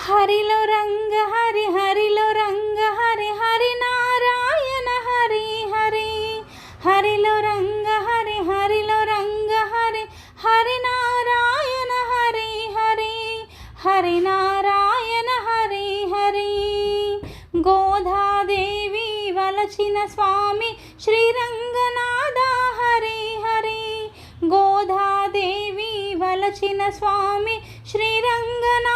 హరిలో రంగ హరి హరిలో రంగ హరి హరి నారాయణ హరి హరి. హరిలో రంగ హరి హరిలో రంగ హరి హరి నారాయణ హరి హరి. హరి నారాయణ హరి హరి. గోధాదేవి వలచిన స్వామి శ్రీరంగనాథ హరి హరి. గోధాదేవి వలచిన స్వామి శ్రీరంగనాథ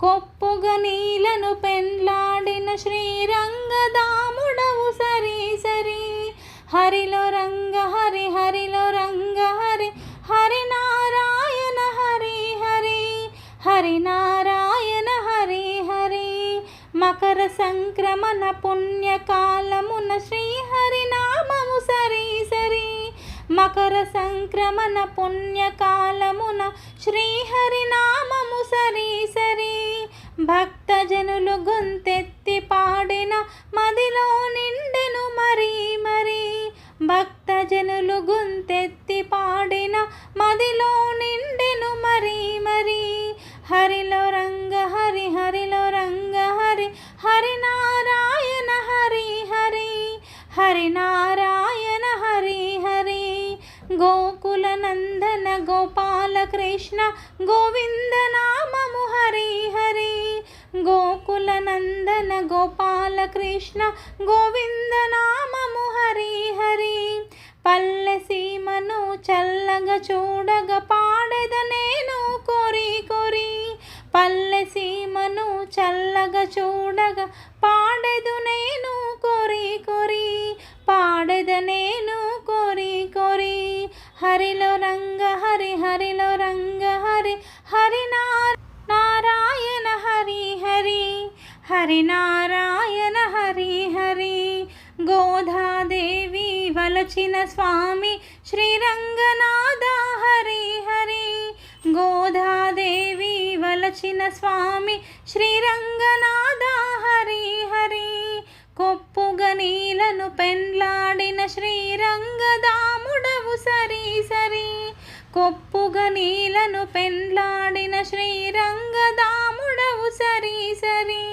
కొప్పుగ నీలను పెండ్లాడిన శ్రీరంగదాముడవు సరి సరి. హరిలో రంగ హరి హరిలో రంగ హరి హరి నారాయణ హరి హరి హరి నారాయణ హరి హరి. మకర సంక్రమణ పుణ్యకాలమున శ్రీహరినామము సరి సరి. మకర సంక్రమణ పుణ్యకాలమున శ్రీ భక్తజనులు గొంతెత్తి పాడిన మదిలో నిండెను మరి మరీ. భక్తజనులు గొంతెత్తి పాడిన మదిలో నిండెను మరి మరి. హరిలో రంగ హరి హరిలో రంగ హరి హరి నారాయణ హరి హరి. హరినారాయణ గోకుల నందన గోపాల కృష్ణ గోవింద నామము హరి హరి. గోకుల నందన గోపాల కృష్ణ గోవింద నామము హరి హరి. పల్లె సీమను చల్లగా చూడగా పాడెద నేను కోరి కోరి. పల్లె సీమను చల్లగా చూడగా పాడెదు నేను కోరి కోరి. పాడెద నేను హరిలో రంగ హరి హరిలో రంగ హరి హరి నారాయణ హరి హరి హరి నారాయణ హరి హరి. గోధాదేవి వలచిన స్వామి శ్రీరంగనాథ హరి హరి. గోధాదేవి వలచిన స్వామి శ్రీరంగనాథ హరి హరి. కొప్పుగ నీలను పెండ్లాడిన శ్రీరంగ సరి సరి కొప్పుగ నీలను పెండ్లాడిన శ్రీరంగదాముడవు సరి సరి.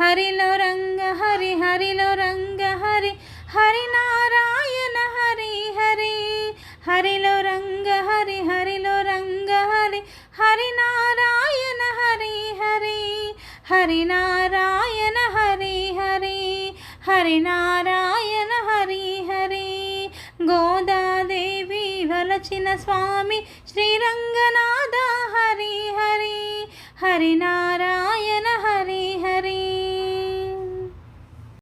హరిలో రంగ హరి హరిలో రంగ హరి హరి నారాయణ హరి హరి. హరిలో రంగ హరి హరిలో రంగ హరి హరి నారాయణ హరి హరి. హరి నారాయణ హరి హరి హరి నారాయణ హరి హరి. గోద వలచిన స్వామి శ్రీరంగనాథ హరి హరి హరి